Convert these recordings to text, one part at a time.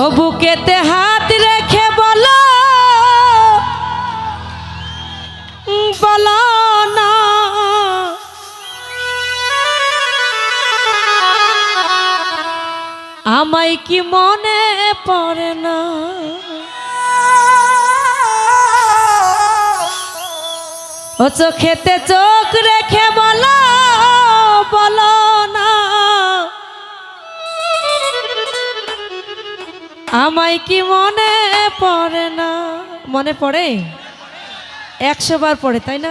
ও বুকেতে হাত রেখে বলো বলো না। আমায় কি মনে পড়ে না? ও চোখেতে চোখ রেখে বলো বলো। আমায় কি মনে পড়ে না? মনে পড়ে? একশো বার পড়ে তাই না?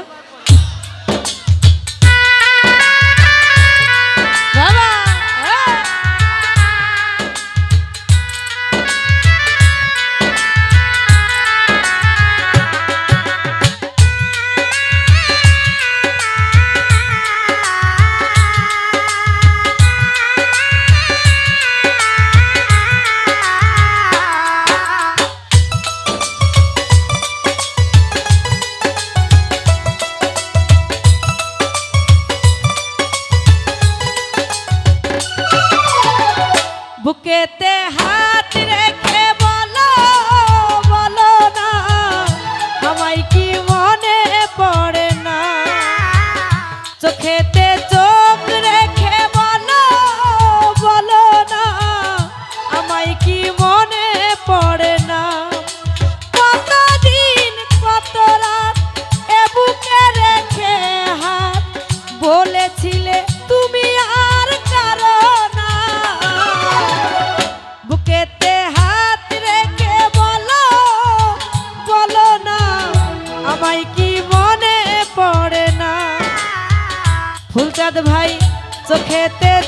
চোখেতে চোখ ভাই চোখেতে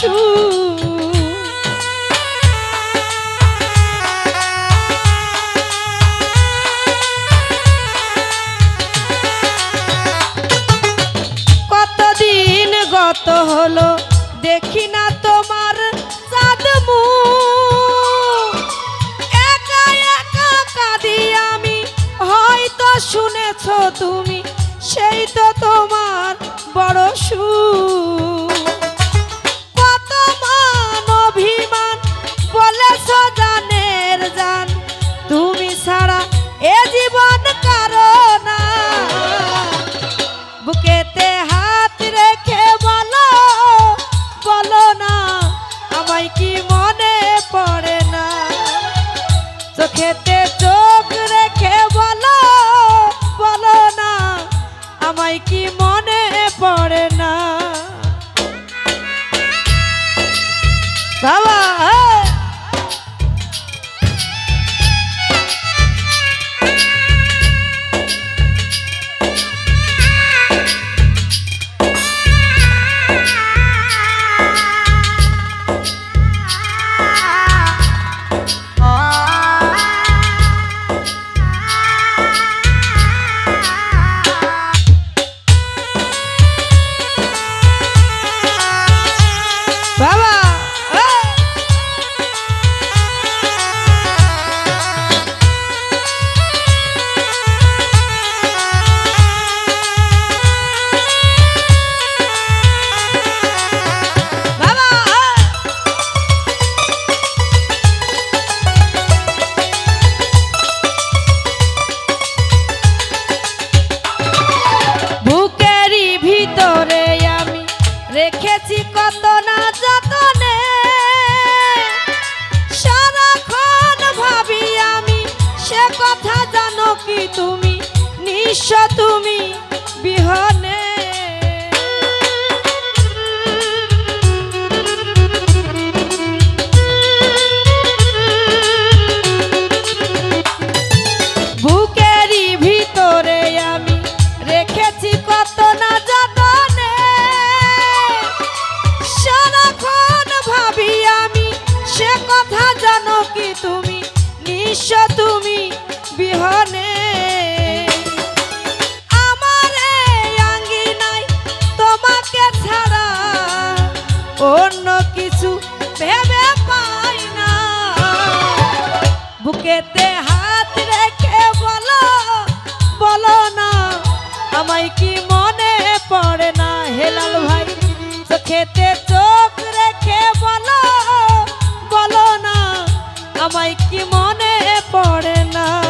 সুর জীবন না বুকেতে হাত রেখে বলো না কি মনে পড়ে না? তুমি বিহনে। আমার তোমাকে ছাড়া অন্য কিছু ভেবে পাই না। বুকেতে হাত রেখে বলো না, আমায় কি মনে পড়ে না? ভাই চোখ রেখে বলো বলো না, আমায় কি মনে পড়ে না।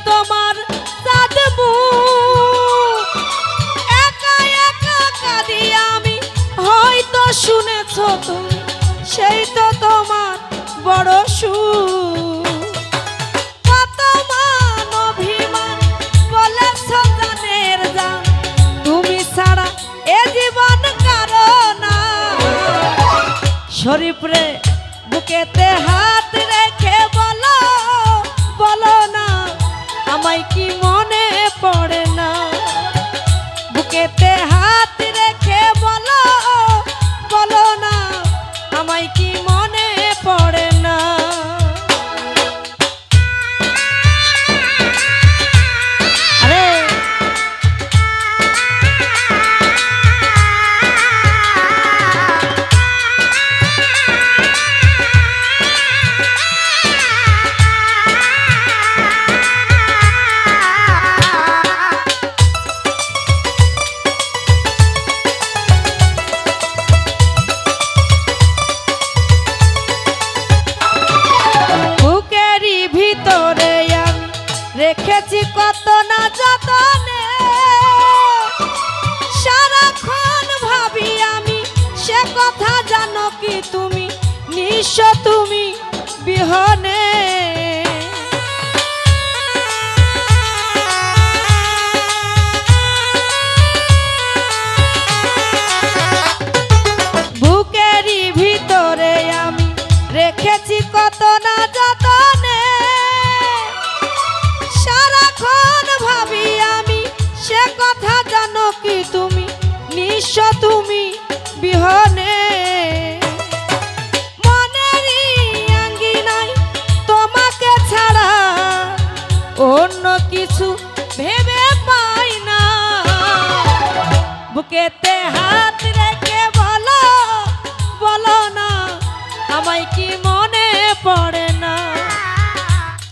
শুনেছ তুমি সেই তো তোমার বড় না। শরীফ রে বুকেতে হাত রেখে রেখেছি কত না যতনে, সারাক্ষণ ভাবি আমি সে কথা জানো কি তুমি? নিঃস্ব তুমি বিহনে। অন্য কিছু ভেবে পাই না। বুকেতে হাত রেখে বলো বলো না, আমায় কি মনে পড়ে না?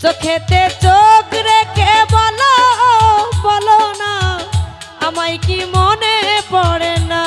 চোখেতে চোখ রেখে বলো বলো না, আমায় কি মনে পড়ে না?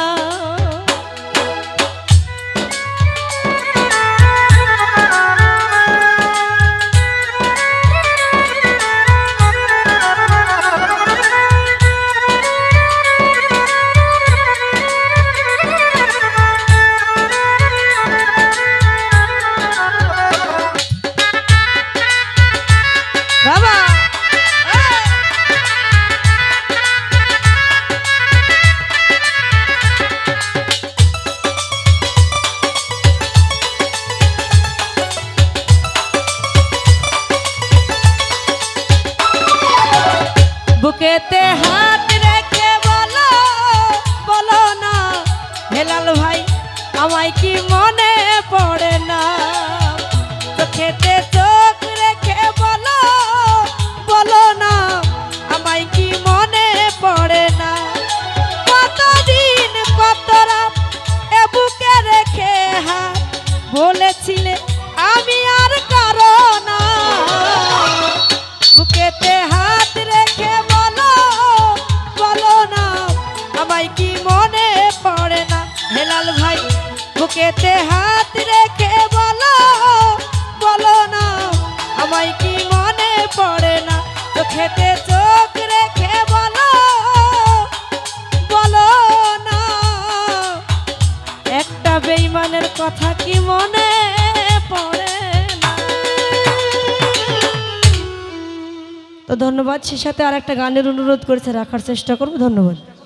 বুকেতে হাত রেখে বলো বলো না, হেলাল ভাই, আমায় কি মনে পড়ে না? তোকেতে চোখ রেখে বলো বলো না, আমায় কি মনে পড়ে না? কতদিন কত রাত এ বুকে রেখে হাত বলেছিলে বুকেতে হাত রেখে বলো বলো না, আমায় কি মনে পড়ে না? চোখেতে চোখ রেখে বলো বলো না। একটা বেইমানের কথা কি মনে পড়ে না? তো ধন্যবাদ সে সাথে আর একটা গানের অনুরোধ করেছে, রাখার চেষ্টা করব। ধন্যবাদ।